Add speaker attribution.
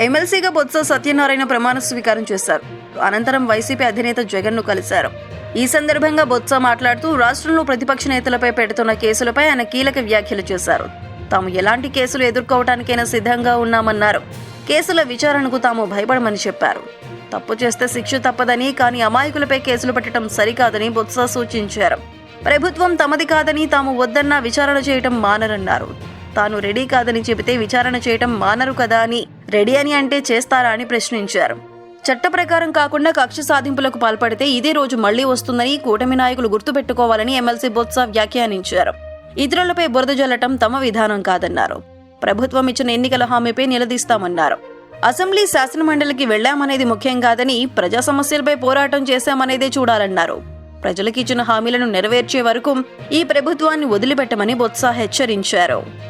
Speaker 1: ఎమ్మెల్సీగా బొత్స సత్యనారాయణ ప్రమాణ స్వీకారం చేశారు. అనంతరం వైసీపీ అధినేత జగన్ను కలిశారు. ఈ సందర్భంగా బొత్స మాట్లాడుతూ రాష్ట్రంలో ప్రతిపక్ష నేతలపై పెడుతున్న కేసులపై ఆయన కీలక వ్యాఖ్యలు చేశారు. తాము ఎలాంటి కేసులు ఎదుర్కోవటానికైనా సిద్ధంగా ఉన్నామన్నారు. కేసుల విచారణకు తాము భయపడమని చెప్పారు. తప్పు చేస్తే శిక్ష తప్పదని కానీ అమాయకులపై కేసులు పెట్టడం సరికాదని బొత్స సూచించారు. ప్రభుత్వం తమది కాదని తాము వద్దన్నా విచారణ చేయటం మానరన్నారు. తాను రెడీ కాదని చెబితే విచారణ చేయటం మానరు కదా అని రెడీ అని అంటే చేస్తారా అని ప్రశ్నించారు. చట్ట ప్రకారం కాకుండా కక్ష సాధింపులకు పాల్పడితే ఇదే రోజు మళ్ళీ వస్తుందని కూటమి నాయకులు గుర్తుపెట్టుకోవాలని ఎమ్మెల్సీ బొత్స వ్యాఖ్యానించారు. ఇతరులపై బురద జల్లటం తమ విధానం కాదన్నారు. ప్రభుత్వం ఇచ్చిన ఎన్నికల హామీపై నిలదీస్తామన్నారు. అసెంబ్లీ శాసనమండలికి వెళ్ళామనేది ముఖ్యం కాదని ప్రజా సమస్యలపై పోరాటం చేశామనేదే చూడాలన్నారు. ప్రజలకు ఇచ్చిన హామీలను నెరవేర్చే వరకు ఈ ప్రభుత్వాన్ని వదిలిపెట్టమని బొత్స హెచ్చరించారు.